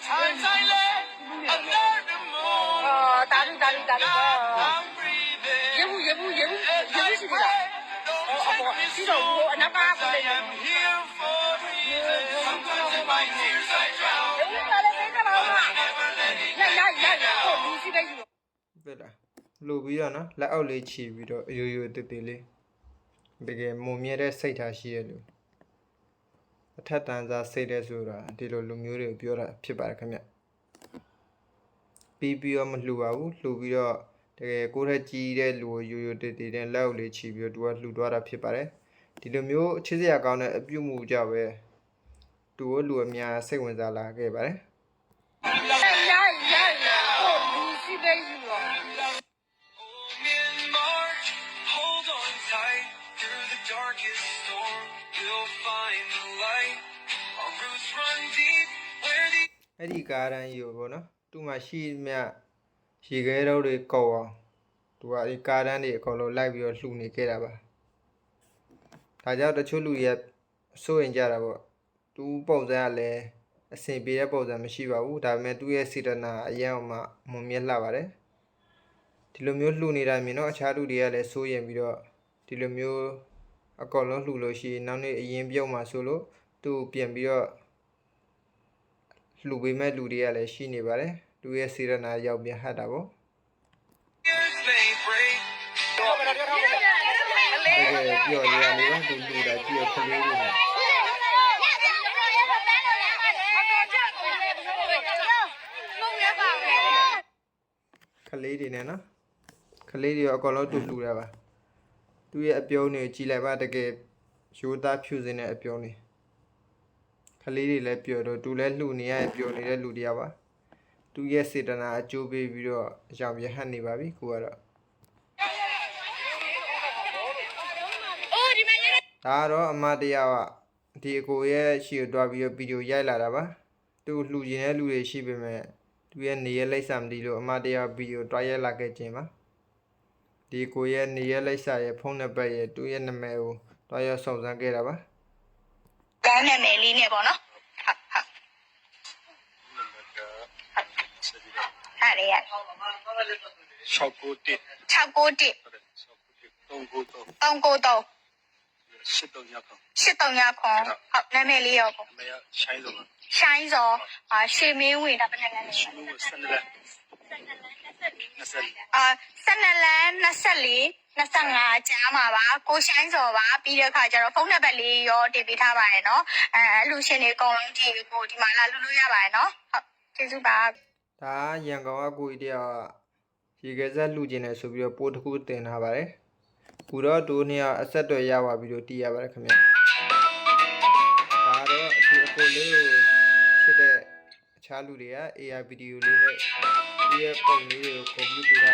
Times I lay under the moon. အော်တာလူတာလူတာလူပါ I'm breathing. ရေဘူးရေဘူးရေဘူးရေဘူးရှိသေးလား Don't အော်အပေါ်ရှိတော့ဟိုအနောက်ကကိုလေ I am here for a reason. Sometimes in my tears I drown. ရေဘူးကလည်းသိကြပါဦးမ Never let it ရရရရဟိုလူရှိတဲ့ယူပြတာလိုပြီးတော့နော်လက်အောက်လေးခြီပြီးတော့ရိုးရိုးတည်တည်လေးတကယ်မုံမြဲတဲ့စိတ်ထားရှိရလို့ အထက်တန်းစားစိတ်တဲ့ဆိုတာဒီလိုလူမျိုးတွေကိုပြောတာဖြစ်ပါတယ်ခင်ဗျပြီးပြီးတော့မလှူပါဘူးလှူပြီးတော့တကယ်ကိုယ်ထက်ကြီးတဲ့လူကိုရိုးရိုးတည်တည်တဲ့လက်အောက်လေးခြီပြီးတော့သူကလှူသွားတာဖြစ်ပါတယ်ဒီလိုမျိုးချစ်စရာကောင်းတဲ့အပြုမှုကြပဲသူ့ကိုလူအများစိတ်ဝင်စားလာခဲ့ပါတယ်ရရရရဟို အဲ့ဒီကားတန်းကြီးကိုပေါ့နော်သူ့မှာရှိမြရေခဲတော့တွေကောက်အောင်သူကဒီကားတန်းတွေအကုန်လုံးလိုက်ပြီးတော့လှူနေခဲ့တာပါဒါကြောင့်တချို့လူတွေကစိုးရင်ကြတာပေါ့သူပုံစံကလည်းအဆင်ပြေတဲ့ပုံစံမရှိပါဘူးဒါပေမဲ့သူ့ရဲ့စေတနာအရင်အောင်မှမွန်မြတ်လှပါတယ်ဒီလိုမျိုးလှူနေတာမြင်တော့အခြားလူတွေကလည်းစိုးရင်ပြီးတော့ဒီလိုမျိုးအကုန်လုံးလှူလို့ရှိရင်နောက်နေ့အရင်ပြုတ်မှဆိုလို့သူ့ကိုပြန်ပြီးတော့ လှူပေးမဲ့လူတွေကလည်းရှိနေပါတယ်လူရဲ့စေရနာရောက်ပြန်ဟတ်တာပေါ့ years may break. တကယ်ပြောရရလေးပါသူလူတာကြည့်ရခလေးတွေနဲ့ခလေးတွေနဲ့နော်ခလေးတွေရောအကောင်လုံးတူလှူတာပါသူရဲ့အပြုံးတွေကြည်လိုက်ပါတကယ်ရိုးသားဖြူစင်တဲ့အပြုံးတွေ ခလေးတွေလည်းပျော်တော့သူလည်းလှူနေရပျော်နေတဲ့လူတရားပါသူရဲ့စေတနာအကျိုးပေးပြီးတော့အကြောင်းပြဟတ်နေပါပြီကိုကတော့ဒါကတော့အမတရားကဒီအကိုရဲ့ရှေ့ကိုတွားပြီးတော့ဗီဒီယိုရိုက်လာတာပါသူလှူကျင်တဲ့လူတွေရှိပေမဲ့သူရဲ့နေရလိပ်စာမသိလို့အမတရားဗီဒီယိုတွားရိုက်လာခဲ့ခြင်းပါဒီအကိုရဲ့နေရလိပ်စာရဲ့ဖုန်းနံပါတ်ရဲ့သူ့ရဲ့နာမည်ကိုတွားရစုံစမ်းခဲ့တာပါ ကန်းနာမည်လေးနဲ့ပေါ့နော်ဟုတ်ဟုတ်ဟာလေရ691 691 393 393 8300 83ညခွန်ဟုတ်နာမည်လေးရောပေါ့အမေကရှိုင်းဆုံးပါရှိုင်းစောအာရွှေမင်းဝင်တာဘယ်နဲ့လဲလဲရှင်းလို့ဆက်နေတယ်20 အာ12လမ်း24 25ကျမ်းပါပါကိုရှိုင်းစောပါပြီးတဲ့အခါကျတော့ဖုန်းနံပါတ်လေးရောတင်ပေးထားပါတယ်နော်အဲအလူရှင်တွေအကုန်လုံးကြည့်ကိုဒီမှာလာလူလို့ရပါတယ်နော်ဟုတ်ကျေးဇူးပါဒါရန်ကောင်အကိုကြီးတယောက်ကရေခဲဆက်လှူကျင်တယ်ဆိုပြီးတော့ပိုးတစ်ခုတင်ထားပါတယ်ခုတော့ဒိုးနှစ်ယောက်အဆက်အသွယ်ရပါပြီလို့သိရပါတယ်ခင်ဗျဒါတော့ဒီအကိုလေးကိုချစ်တဲ့ အခြားလူတွေက AI ဗီဒီယိုလေးနဲ့ဒီရဲ့ပုံလေးတွေကိုကွန်ပျူတာ